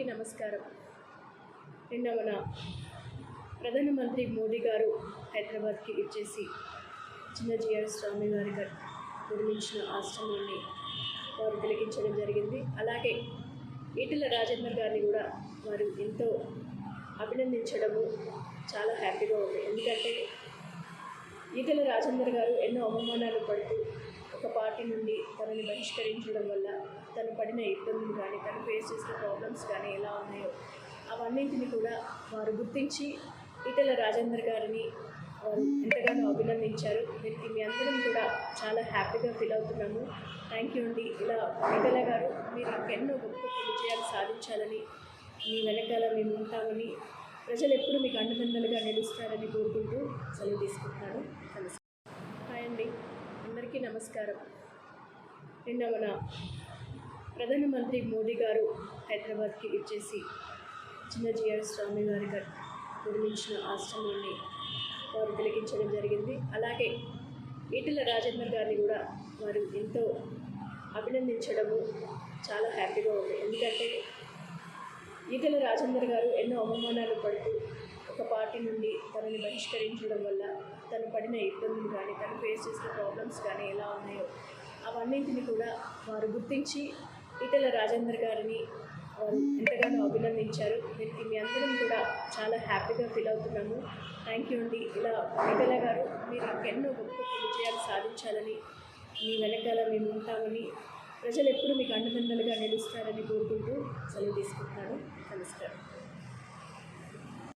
అందరికీ నమస్కారం. నిన్న మన ప్రధానమంత్రి మోదీ గారు హైదరాబాద్కి ఇచ్చేసి చిన్న జిఆర్ స్వామి గారి గారు నిర్మించిన ఆశ్రమాన్ని వారు తిలకించడం జరిగింది. అలాగే ఈటల రాజేందర్ గారిని కూడా వారు ఎంతో అభినందించడము చాలా హ్యాపీగా ఉంది. ఎందుకంటే ఈటల రాజేందర్ గారు ఎన్నో అవమానాలు పడుతూ ఒక పార్టీ నుండి తనని బహిష్కరించడం వల్ల తను పడిన ఇబ్బందులు కానీ తను ఫేస్ చేసిన ప్రాబ్లమ్స్ కానీ ఎలా ఉన్నాయో అవన్నింటిని కూడా వారు గుర్తించి ఈటల రాజేందర్ గారిని వారు ఎంతగానో అభినందించారు. దీనికి మీ అందరం కూడా చాలా హ్యాపీగా ఫీల్ అవుతున్నాము. థ్యాంక్ యూ అండి. ఇలా ఈటల గారు మీరు ఇంకెన్నో గొప్ప గొప్ప విజయాలు సాధించాలని మీ వెనకాల మేము ఉంటామని ప్రజలు ఎప్పుడు మీకు అండదండలుగా నిలుస్తారని కోరుకుంటూ సెలవు తీసుకుంటున్నాను. నమస్కారం. హాయ్ అండి. అందరికీ నమస్కారం. నిన్న మన ప్రధానమంత్రి మోదీ గారు హైదరాబాద్కి ఇచ్చేసి చిన్న జిఆర్ స్వామి గారి గారు నిర్మించిన ఆశ్రమాన్ని వారు తిలకించడం జరిగింది. అలాగే ఈటల రాజేందర్ గారిని కూడా వారు ఎంతో అభినందించడము చాలా హ్యాపీగా ఉంది. ఎందుకంటే ఈటల రాజేందర్ గారు ఎన్నో అవమానాలు పడుతూ ఒక పార్టీ నుండి తనని బహిష్కరించడం వల్ల తను పడిన ఇబ్బందులు కానీ తను ఫేస్ చేసిన ప్రాబ్లమ్స్ కానీ ఎలా ఉన్నాయో అవన్నింటిని కూడా వారు గుర్తించి ఈటల రాజేందర్ గారిని ఎంతగానో అభినందించారు. దీనికి మీ అందరం కూడా చాలా హ్యాపీగా ఫీల్ అవుతున్నాము. థ్యాంక్ యూ అండి. ఇలా ఈటల గారు మీరు ఎన్నో గొప్ప గొప్ప విజయాలు సాధించాలని మీ వెనకాల మేము ఉంటామని ప్రజలు ఎప్పుడు మీకు అండదండలుగా నిలుస్తారని కోరుకుంటూ సెలవు తీసుకుంటున్నాను. నమస్కారం.